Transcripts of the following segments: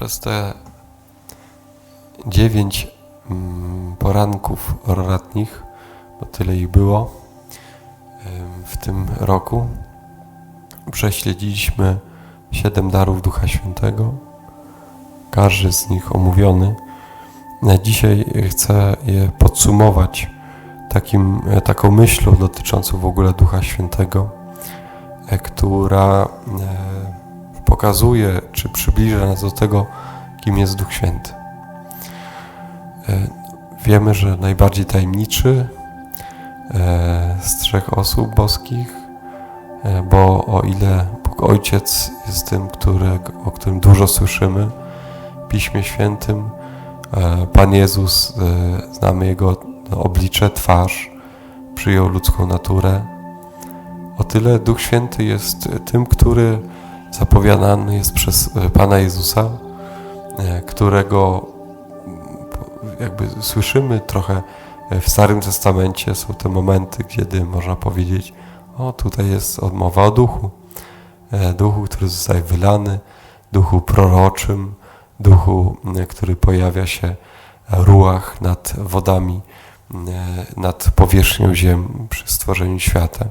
przez te dziewięć mm, poranków roratnich, bo tyle ich było w tym roku, prześledziliśmy siedem darów Ducha Świętego, każdy z nich omówiony. Dzisiaj chcę je podsumować takim, taką myślą dotyczącą w ogóle Ducha Świętego, e, która e, pokazuje czy przybliża nas do tego, kim jest Duch Święty. E, Wiemy, że najbardziej tajemniczy e, z trzech osób boskich, e, bo o ile Bóg Ojciec jest tym, który, o którym dużo słyszymy w Piśmie Świętym, Pan Jezus, znamy Jego oblicze, twarz, przyjął ludzką naturę, o tyle Duch Święty jest tym, który zapowiadany jest przez e, Pana Jezusa, e, którego jakby słyszymy trochę w Starym Testamencie. Są te momenty, kiedy można powiedzieć, o tutaj jest odmowa o duchu. E, Duchu, który zostaje wylany, duchu proroczym, duchu, który pojawia się e, ruach nad wodami, e, nad powierzchnią ziem przy stworzeniu świata.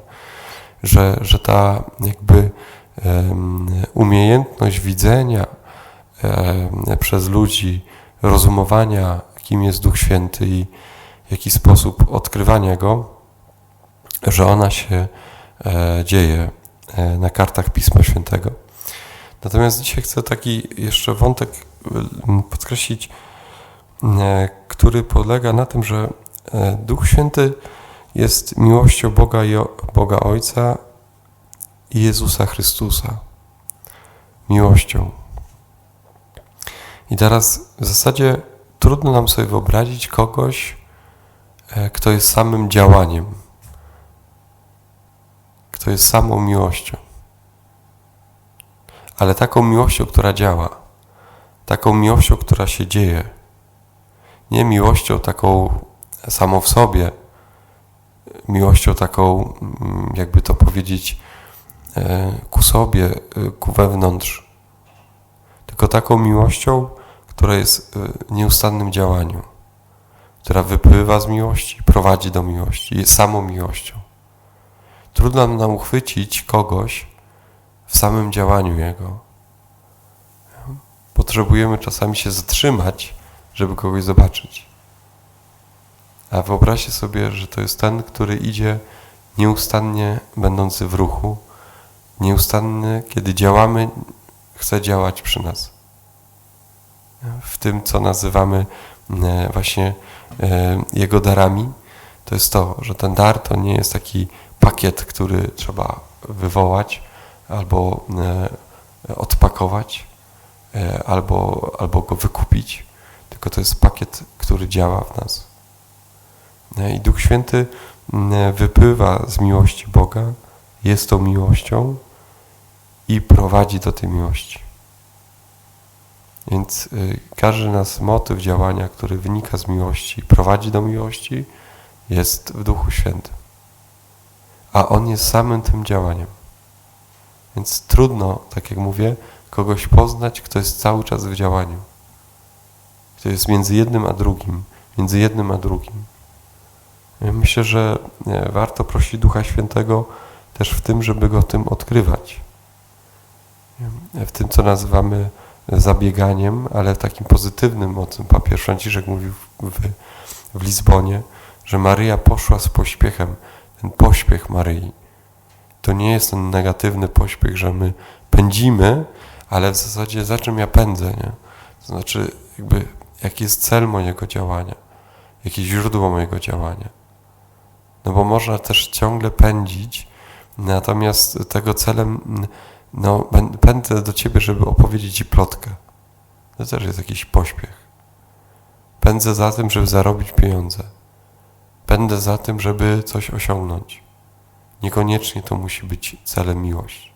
Że, że ta jakby umiejętność widzenia przez ludzi, rozumowania, kim jest Duch Święty i w jaki sposób odkrywania Go, że ona się e, dzieje e, na kartach Pisma Świętego. Natomiast dzisiaj chcę taki jeszcze wątek podkreślić, który polega na tym, że e, Duch Święty jest miłością Boga i Boga Ojca Jezusa Chrystusa. Miłością. I teraz w zasadzie trudno nam sobie wyobrazić kogoś, e, kto jest samym działaniem, kto jest samą miłością. Ale taką miłością, która działa, taką miłością, która się dzieje, nie miłością taką samą w sobie, miłością taką, mm, jakby to powiedzieć, ku sobie, e, ku wewnątrz, tylko taką miłością, która jest w nieustannym działaniu, która wypływa z miłości, prowadzi do miłości, jest samą miłością. Trudno nam uchwycić kogoś w samym działaniu Jego. Potrzebujemy czasami się zatrzymać, żeby kogoś zobaczyć. A wyobraźcie sobie, że to jest ten, który idzie nieustannie będący w ruchu, nieustanny, kiedy działamy, chce działać przy nas w tym, co nazywamy e, właśnie e, jego darami, to jest to, że ten dar to nie jest taki pakiet, który trzeba wywołać albo e, odpakować, albo, albo go wykupić, tylko to jest pakiet, który działa w nas. I Duch Święty wypływa z miłości Boga, jest tą miłością i prowadzi do tej miłości. Więc y, każdy nas motyw działania, który wynika z miłości, prowadzi do miłości, jest w Duchu Świętym. A On jest samym tym działaniem. Więc trudno, tak jak mówię, kogoś poznać, kto jest cały czas w działaniu. Kto jest między jednym a drugim, między jednym a drugim. Myślę, że nie, warto prosić Ducha Świętego też w tym, żeby go tym odkrywać. W tym, co nazywamy zabieganiem, ale takim pozytywnym, o czym papież Franciszek mówił w, w, w Lizbonie, że Maryja poszła z pośpiechem. Ten pośpiech Maryi to nie jest ten negatywny pośpiech, że my pędzimy, ale w zasadzie za czym ja pędzę, nie? To znaczy, jakby, jaki jest cel mojego działania, jakie źródło mojego działania. No bo można też ciągle pędzić, natomiast tego celem no, pędzę do ciebie, żeby opowiedzieć ci plotkę. To też jest jakiś pośpiech. Pędzę za tym, żeby zarobić pieniądze. Pędzę za tym, żeby coś osiągnąć. Niekoniecznie to musi być celem miłość.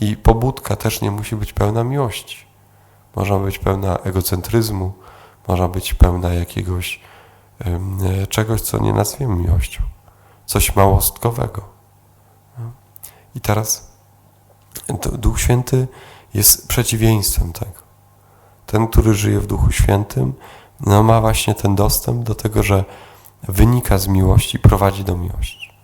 I pobudka też nie musi być pełna miłości. Można być pełna egocentryzmu, można być pełna jakiegoś e, czegoś, co nie nazwiemy miłością. Coś małostkowego. I teraz to Duch Święty jest przeciwieństwem tego. Ten, który żyje w Duchu Świętym, no ma właśnie ten dostęp do tego, że wynika z miłości, prowadzi do miłości.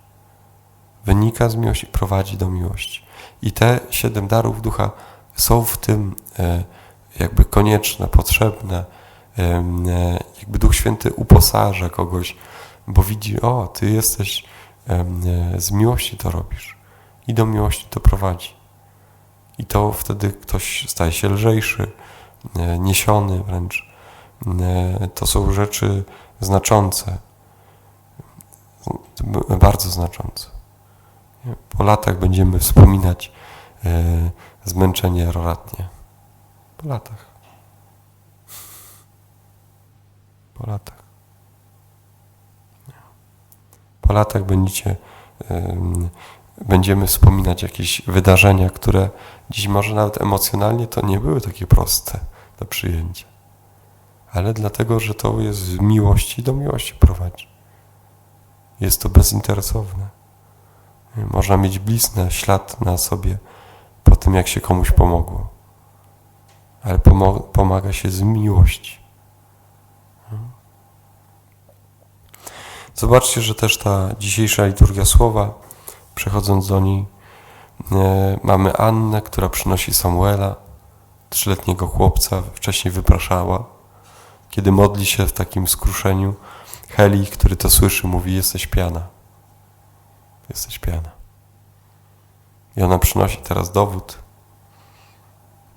Wynika z miłości, prowadzi do miłości. I te siedem darów ducha są w tym e, jakby konieczne, potrzebne. E, jakby Duch Święty uposaża kogoś, bo widzi, o, ty jesteś e, z miłości to robisz i do miłości to prowadzi. I to wtedy ktoś staje się lżejszy, niesiony wręcz. To są rzeczy znaczące, bardzo znaczące. Po latach będziemy wspominać zmęczenie aroratnie. Po latach. Po latach. Po latach będziecie, będziemy wspominać jakieś wydarzenia, które dziś może nawet emocjonalnie to nie były takie proste do przyjęcia. Ale dlatego, że to jest z miłości do miłości prowadzi. Jest to bezinteresowne. Można mieć bliznę, ślad na sobie po tym, jak się komuś pomogło. Ale pomaga się z miłości. Zobaczcie, że też ta dzisiejsza liturgia słowa, przechodząc do niej, e, mamy Annę, która przynosi Samuela, trzyletniego chłopca, wcześniej wypraszała. Kiedy modli się w takim skruszeniu, Heli, który to słyszy, mówi: Jesteś piana. Jesteś piana. I ona przynosi teraz dowód,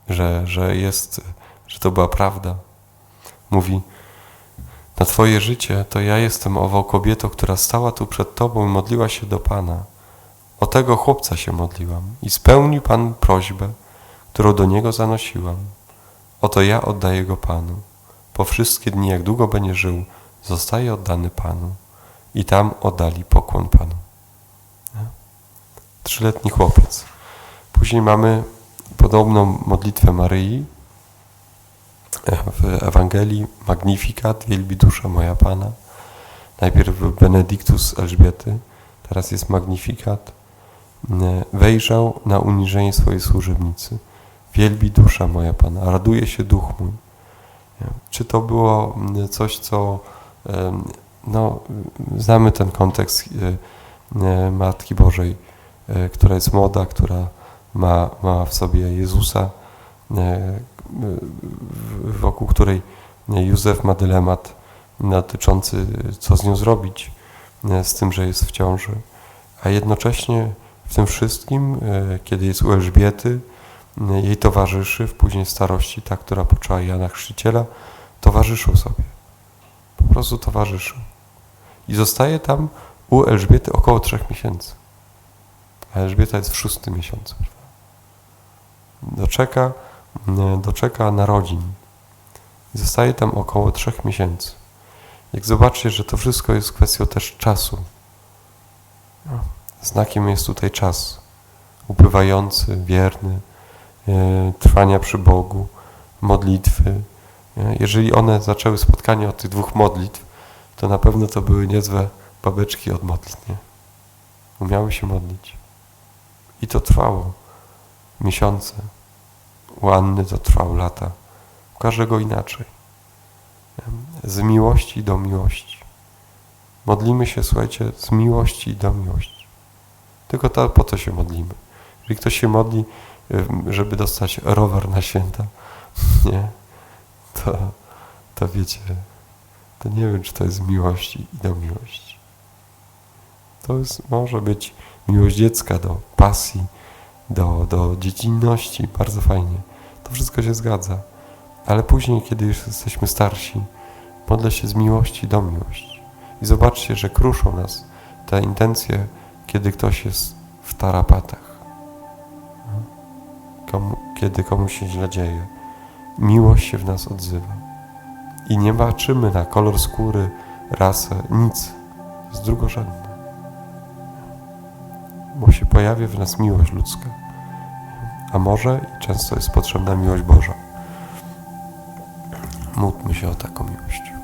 że, że jest, że to była prawda. Mówi, na Twoje życie to ja jestem ową kobietą, która stała tu przed Tobą i modliła się do Pana. O tego chłopca się modliłam i spełnił Pan prośbę, którą do Niego zanosiłam. Oto ja oddaję Go Panu. Po wszystkie dni, jak długo będzie żył, zostaje oddany Panu. I tam oddali pokłon Panu. Trzyletni chłopiec. Później mamy podobną modlitwę Maryi w Ewangelii Magnifikat, wielbi dusza moja Pana. Najpierw Benedictus Elżbiety, teraz jest Magnifikat. Wejrzał na uniżenie swojej służebnicy. Wielbi dusza moja Pana, raduje się duch mój. Czy to było coś, co no, znamy ten kontekst e, Matki Bożej, e, która jest młoda, która ma, ma w sobie Jezusa, e, wokół której Józef ma dylemat dotyczący, co z nią zrobić, z tym, że jest w ciąży. A jednocześnie w tym wszystkim, kiedy jest u Elżbiety, jej towarzyszy w później starości, ta, która poczęła Jana Chrzciciela, towarzyszą sobie. Po prostu towarzyszą. I zostaje tam u Elżbiety około trzech miesięcy. A Elżbieta jest w szóstym miesiącu. Doczeka, doczeka narodzin. I zostaje tam około trzech miesięcy. Jak zobaczycie, że to wszystko jest kwestią też czasu. No, znakiem jest tutaj czas. Upływający, wierny, e, trwania przy Bogu, modlitwy. E, jeżeli one zaczęły spotkanie od tych dwóch modlitw, to na pewno to były niezłe babeczki od modlitw. Nie? Umiały się modlić. I to trwało miesiące. U Anny to trwało lata. U każdego inaczej. Z miłości do miłości. Modlimy się, słuchajcie, z miłości do miłości. Tylko to, po to się modlimy. Jeżeli ktoś się modli, żeby dostać rower na święta, nie, to, to wiecie, to nie wiem, czy to jest miłości i do miłości. To jest, może być miłość dziecka do pasji, do, do dziecinności, bardzo fajnie. To wszystko się zgadza. Ale później, kiedy już jesteśmy starsi, modlę się z miłości do miłości. I zobaczcie, że kruszą nas te intencje, kiedy ktoś jest w tarapatach. Komu, kiedy komuś się źle dzieje. Miłość się w nas odzywa. I nie patrzymy na kolor skóry, rasę, nic. Jest drugorzędne. Bo się pojawia w nas miłość ludzka. A może i często jest potrzebna miłość Boża. Módlmy się o taką miłość.